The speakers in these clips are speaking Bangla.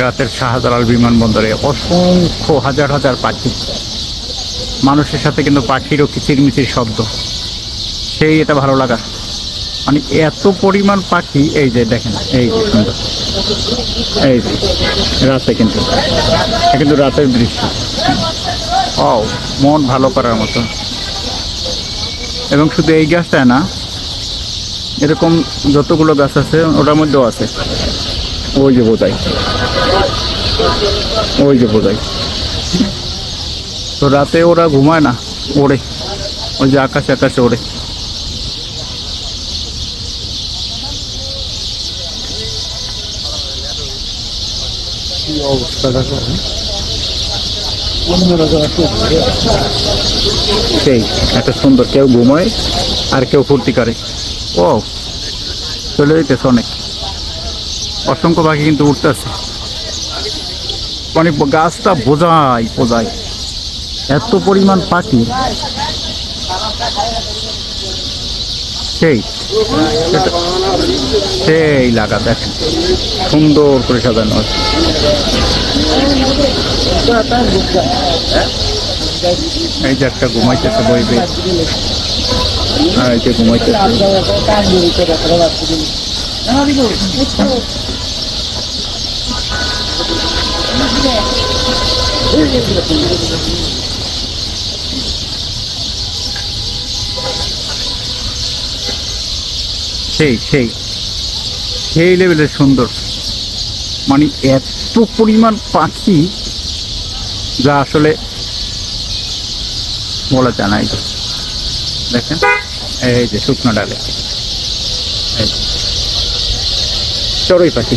রাতের শাহজালাল বিমানবন্দরে অসংখ্য হাজার হাজার পাখি। মানুষের সাথে কিন্তু পাখিরও কিচিরমিচির শব্দ। সেই এটা ভালো লাগা। মানে এত পরিমাণ পাখি, এই যে দেখেন, এই যে সুন্দর। এই যে, রাতে কিন্তু কিন্তু রাতের দৃশ্য। ও মন ভালো করার মতো। এবং শুধু এই গাছটায় না, এরকম যতগুলো গাছ আছে, ওটার মধ্যেও আছে। ওই যে বোঝাই ওই যে বোঝাই তো রাতে ওরা ঘুমায় না, ওড়ে। ওই যে আকাশে আকাশে ওড়ে। অবস্থা সেই, এত সুন্দর কেউ ঘুমায় আর কেউ ফুর্তি করে। ও চলে যেতেছে অনেক। অসংখ্য পাখি কিন্তু উঠতেছে মানে গাছটা বোঝাই বোঝাই এত পরিমাণ পাখি। সেই। সেই লাগা দেখেন সুন্দর করে সাজানো আছে। এই যে একটা ঘুমাইতেছে বইবে আর এই যে ঘুমাইতেছে। সেই সেই সেই লেভেলের সুন্দর মানে এত পরিমাণ পাখি যা আসলে বলা যায়। দেখেন, এই যে শুকনো ডালে এই যে। চড়ুই পাখি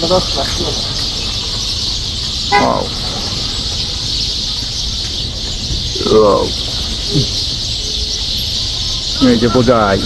চড়ুই Wow. Wow. এই যে বোঝাই